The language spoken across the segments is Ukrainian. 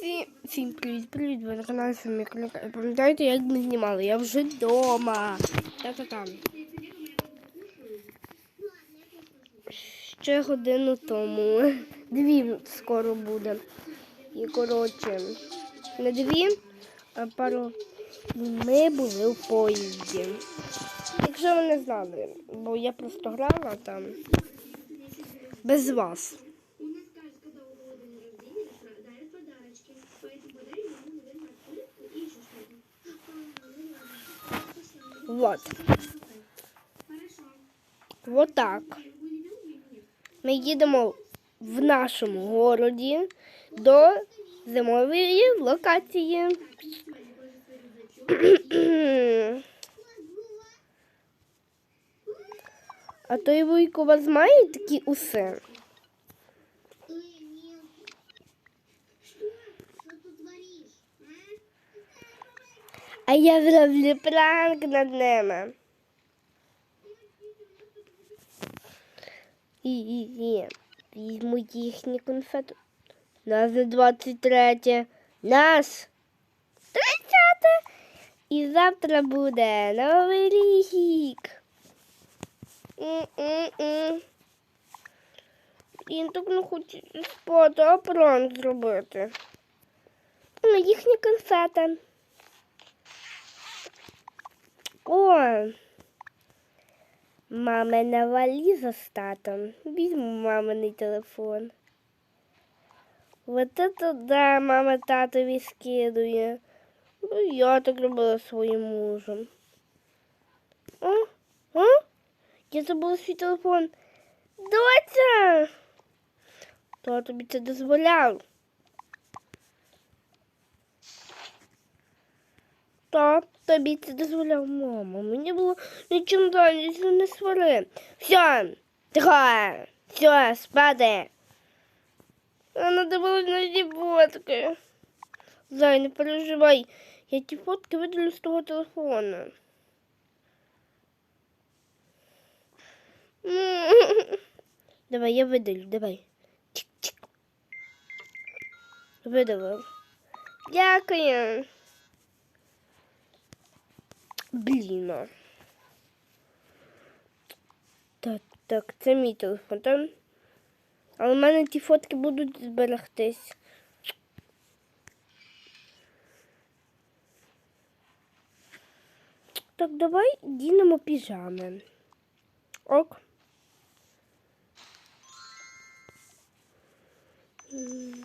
Всім, всім привіт, привіт, ви на каналі Самі Кліка. Пам'ятаєте, як ми знімали? Я вже вдома. Та-та-там. Ще годину тому. Дві скоро буде. І коротше, не дві, а пару. Ми були в поїзді. Якщо ви не знали, бо я просто грала там без вас. Вот. Вот так. Ми їдемо в нашому городі до зимової локації. А той вуйко вас має такі уси? А? Я зроблю пранк над ними. І, і, і. Візьму їхні конфети. Нас за 23. Нас 30. І завтра буде Новий рік. Він так не хоче спати, а пранк зробити. Ну, їхні конфети. О, мамина валіза з татом. Візьму маминий телефон. Вот это да, мама татові скидує. Ну, я так робила своїм мужем. О, о, я забула свій телефон. Доця! Хто тобі це дозволяв? Хто тобі це дозволяв, мама? Мені було нічим далі, не свари. Все, тихо, все, спати. А надо було на ті фотки. Зай, не переживай. Я ті фотки видалю з того телефона. Давай, я видалю, давай. Видалив. Дякую. Блін. Так, так, це мій телефон, так? Але в мене ті фотки будуть зберегтись. Так, давай дінемо піжами. Ок. М,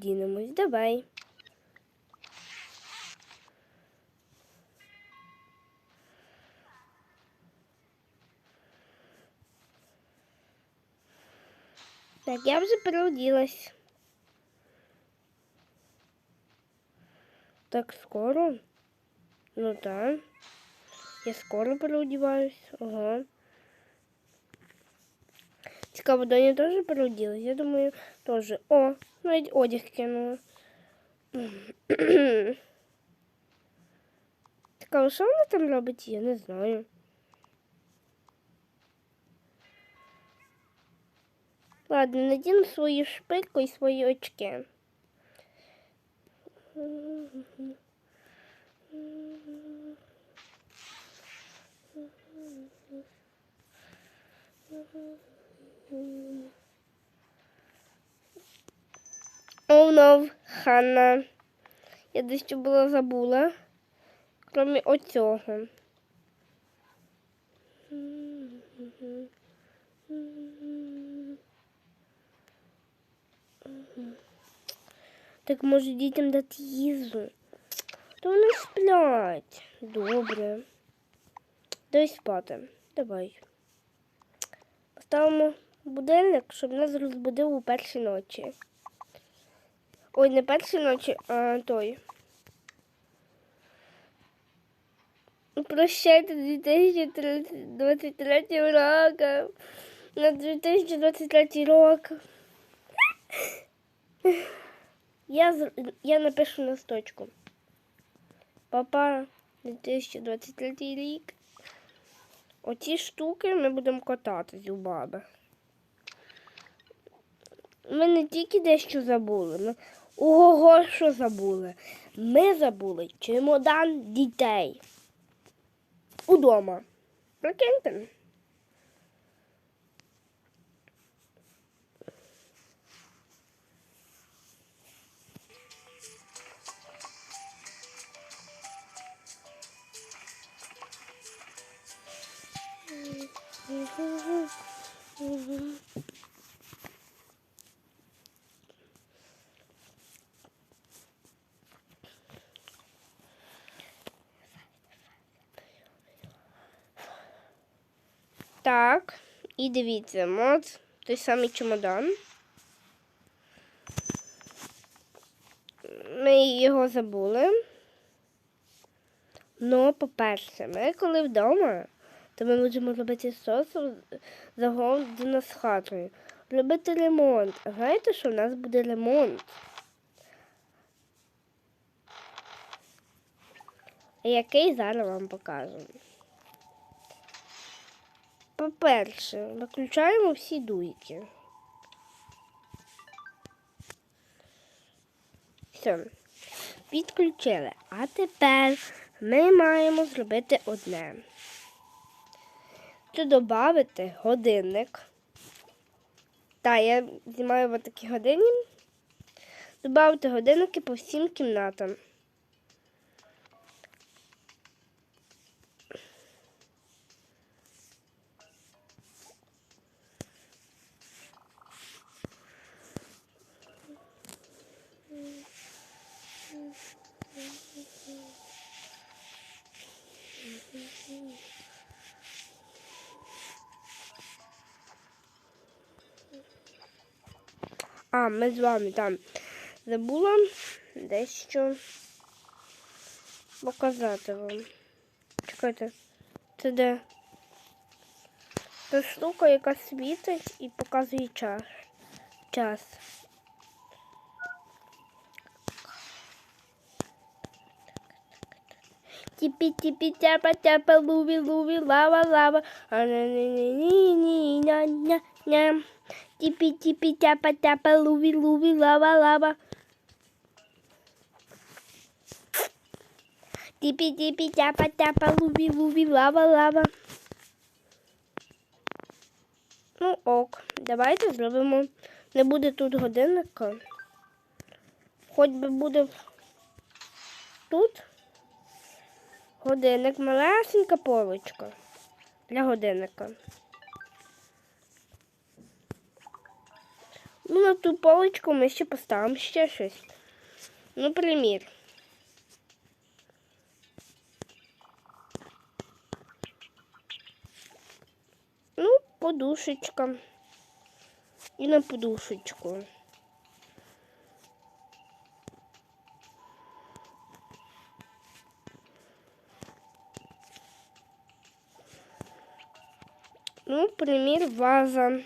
давай переодінемось, давай. Так, я вже переоділась. Так скоро? Ну так. Я скоро переодіваюсь. Ага. Цікаво, Доня теж переоділась? Я думаю, теж. О, навіть одяг кинула. Цікаво, що вона там робить? Я не знаю. Ладно, надіну свою шпильку і свої очки. Oh no, Ханна. Я дещо була забула. Крім оцього. Так може дітям дати їжу? То вони сплять. Добре. Дай спати. Давай. Поставимо будильник, щоб нас розбудив у першій ночі. Ой, не першій ночі, а той. Прощайте 2023 року. На 2023 рок. Я, я напишу листочку. Папа, 2023 рік. Оці штуки ми будемо кататись у баби. Ми не тільки дещо забули, ого, що забули. Ми забули чемодан дітей. Удома. Прикиньте. Так, і дивіться, от той самий чемодан. Ми його забули. Ну, по-перше, ми коли вдома, то ми можемо робити сосу загалом до нас хатою. Робити ремонт. А знаєте, що в нас буде ремонт? Який зараз вам покажу. По-перше, виключаємо всі дуйки. Все, відключили. А тепер ми маємо зробити одне. Це додати годинник. Так, я знімаю в такі годині. Добавити годинники по всім кімнатам. А, ми з вами там забула дещо показати вам. Чекайте, це де? Це штука, яка світить і показує час. час. Тіпі тіпі тяпа тяпа луві луві лава лава а ня ня ня ня ня ня ня Тіпі тіпі тяпа тяпа луві луві лава лава Тіпі тіпі тяпа тяпа луві луві лава лава Ну ок, давайте зробимо. Не буде тут годинника. Хоч би буде тут. Годинник, малесенька полочка для годинника. Ну, на ту полочку ми ще поставимо ще щось. Ну, примір. Ну, подушечка. І на подушечку. Ну, примір ваза.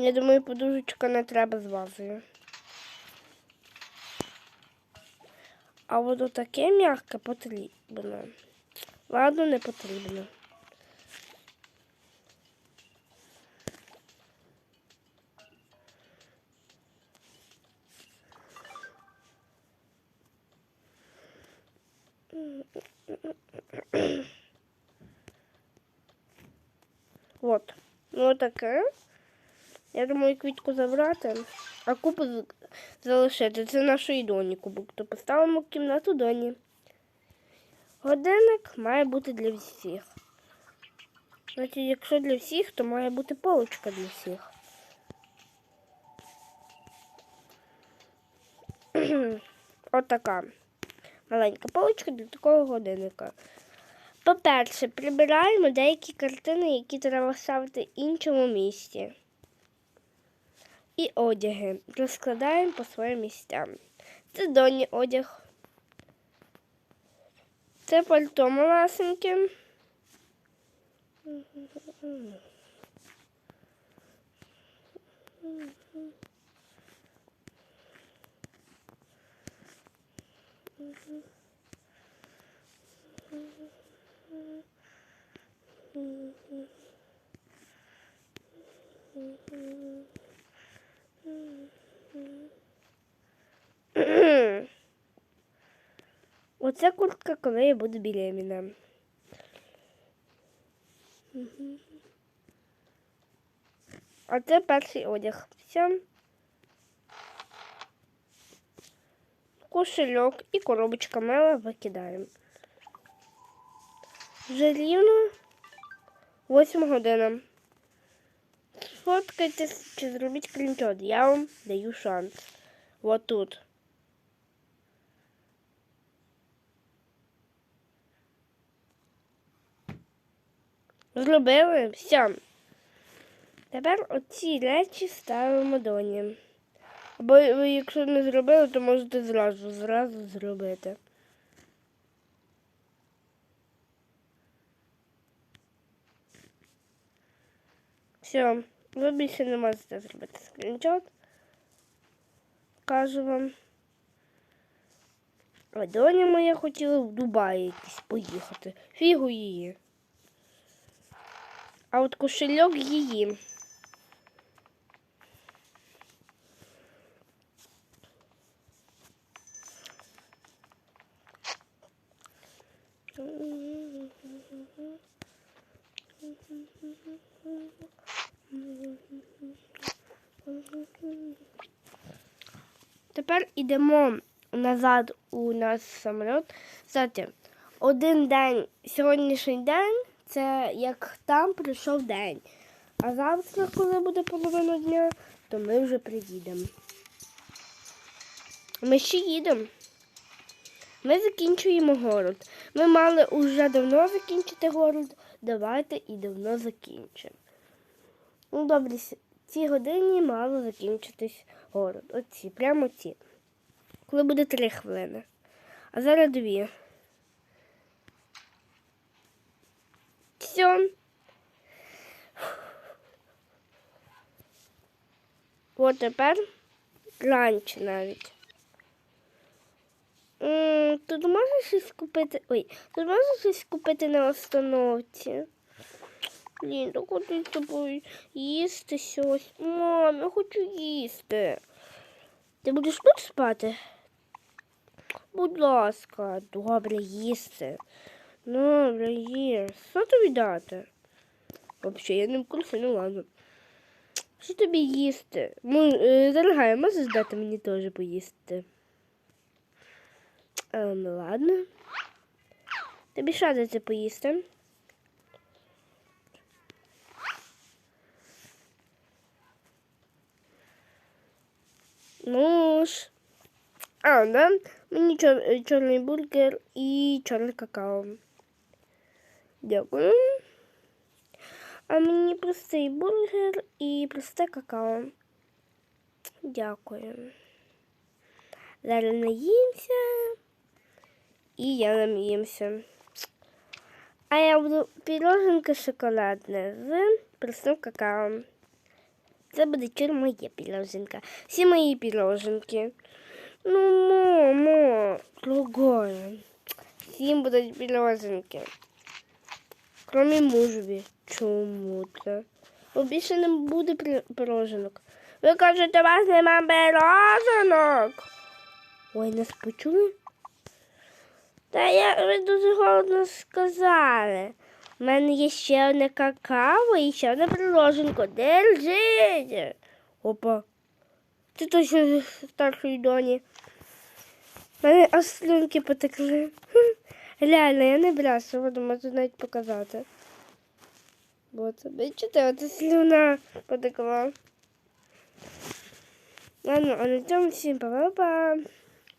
Я думаю, подушечка не треба з вазою. А от таке м'яке потрібно. Ладно, не потрібно. От. Ну таке. Я думаю, квітку забрати, а кубу з- залишити. Це нашої доні кубок. То поставимо в кімнату доні. Годинник має бути для всіх. Значить, якщо для всіх, то має бути полочка для всіх. Отака маленька поличка для такого годинника. По-перше, прибираємо деякі картини, які треба ставити в іншому місці. І одяги розкладаємо по своїм місцям. Це доні одяг. Це пальто малесеньке. Оце куртка, коли я буду беременна. А це перший одяг. Все. Кошельок і коробочка мила викидаємо. Вже рівно 8 година. Сфоткайтесь чи зробіть скріншот. Я вам даю шанс. Вот тут. Зробили? Все. Тепер оці речі ставимо доні. Або ви, якщо не зробили, то можете зразу, зразу зробити. Все, ви більше не можете зробити скріншот. Кажу вам. Доня моя хотіла в Дубай якийсь поїхати. Фігу її. А от кошельок її. Тепер йдемо назад у наш самоліт. Знаєте, один день, сьогоднішній день, це як там прийшов день. А завтра, коли буде половина дня, то ми вже приїдемо. Ми ще їдемо. Ми закінчуємо город. Ми мали вже давно закінчити город. Давайте і давно закінчимо. Ну, добре, с- ці годині мало закінчитись город. Оці, прямо ці. Коли буде три хвилини. А зараз дві. Все. От тепер ланч навіть. М, Тут можна щось купити. Ой, тут можна щось купити на остановці. Блін, то хочу з тобою їсти щось. Мам, я хочу їсти. Ти будеш тут спати? Будь ласка, добре їсти. Добре, їж. Що тобі дати? Взагалі, я не в курсі, ну ладно. Що тобі їсти? Е, Дорогая, можеш дати мені теж поїсти? Ем, ладно. Тобі що дати поїсти? Ну. А, да? Мені чор, е, чорний бургер і чорне какао. Дякую. А мені простий бургер і просте какао. Дякую. Зараз наїмся. І я наміємся. А я буду піроженка шоколадне з простим какао. Це буде чир моє піроженка. Всі мої піроженки. Ну, мамо, другое. Всім будуть піроженки. Кроме мужеві. Чому це? Бо більше не буде пір- Ви кажете, у вас нема піроженок. Ой, нас почули? Та я ви дуже голодно сказали. У мене є ще одне какао і ще одне пироженко. Держіть. Опа. Це точно старшої доні. У мене аж слюнки потекли. Реально, я не брешу, буду можу навіть показати. Це бачите, оце слюна потекла. Ладно, а на цьому всім па-па-па.